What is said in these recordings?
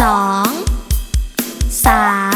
สองสาม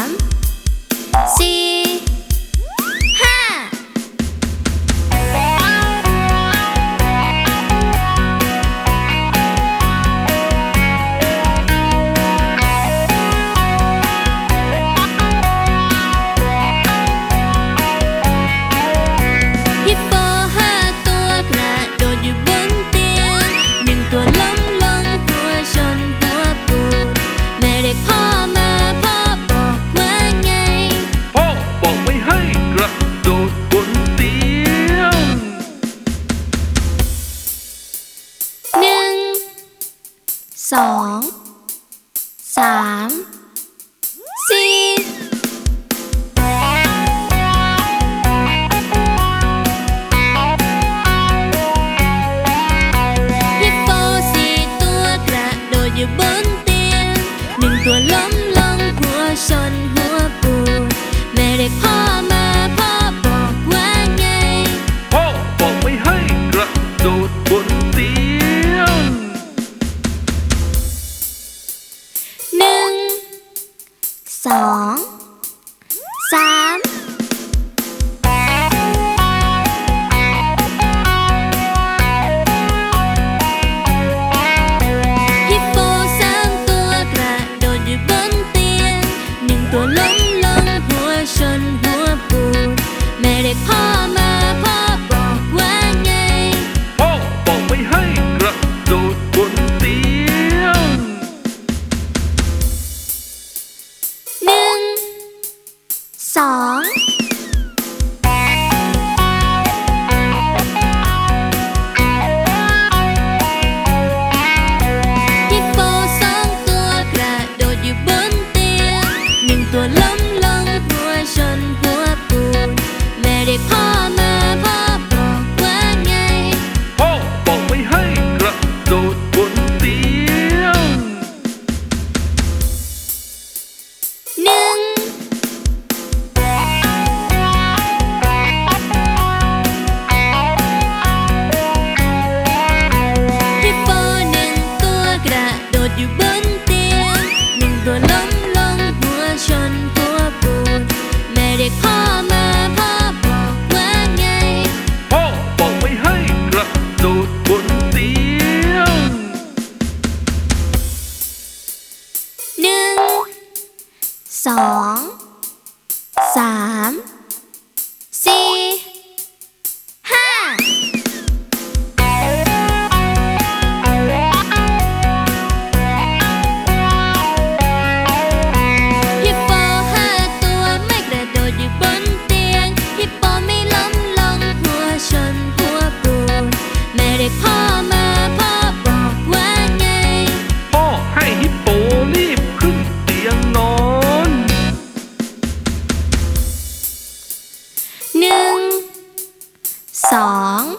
สองสามสี่ฮิปโปสี่ตัวกระโดดอยู่บนเตียงหนึ่งตัวล้มลงหัวชนหัวปูดไม่ได้พ่อมา สองสาม สองสาม song